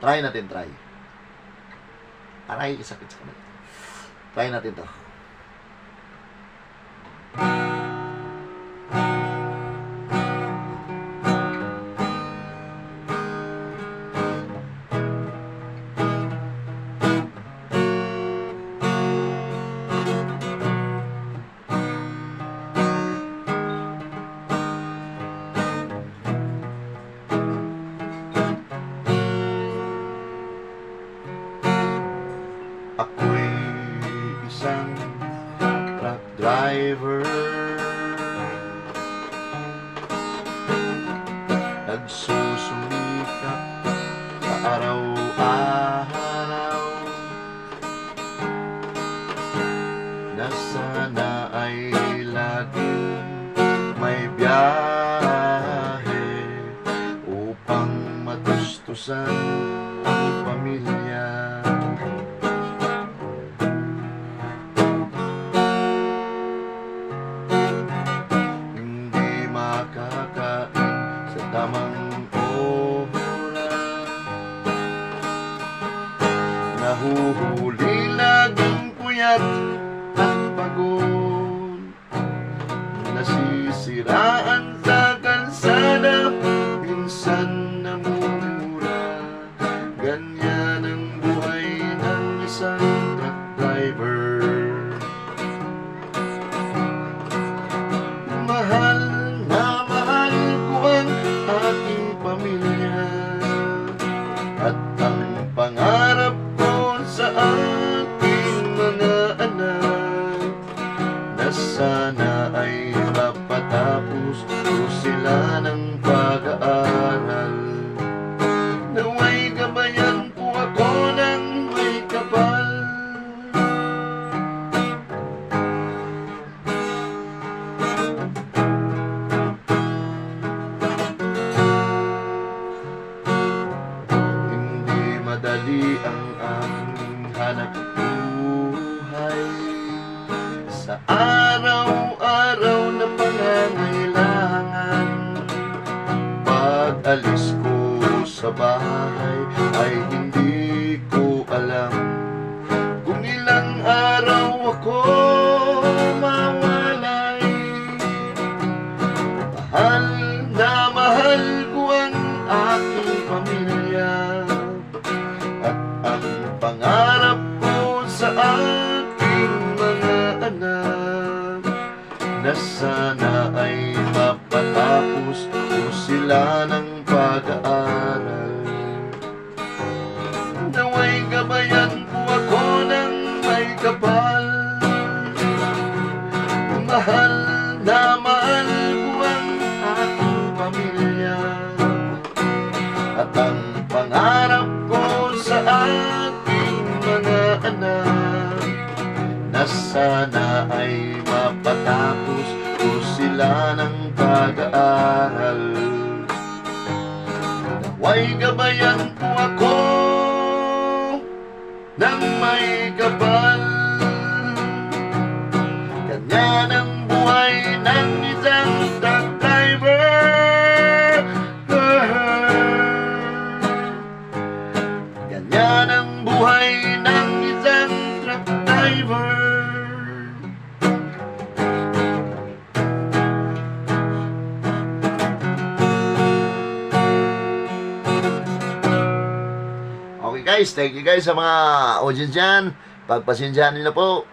Try natin, try. Aray, sakit sa kamay. Try natin to. Ako'y truck driver. Nagsusumikap sa araw-araw. Na sana ay laging may biyahe Upang matustusan ang pamilya tamang oras Nahuhuli laging puyat at pagod. Nasisiraan sa kalsada Minsan namumura. Ganyan ang buhay ng isang hanap buhay Sa araw-araw na pangangailangan Pag alis ko sa bahay ay hindi ko alam. Kung ilang araw ako mawalay Mahal na mahal aking mga anak Na sana ay mapatapos ko sila ng pag-aaral. Naway gabayan po ako ng may kapal sana ay mapatapos ko sila ng pag-aaral. Naway gabayan po ako ng may kapal guys, thank you guys sa mga audience dyan. Pagpasensyahan na po.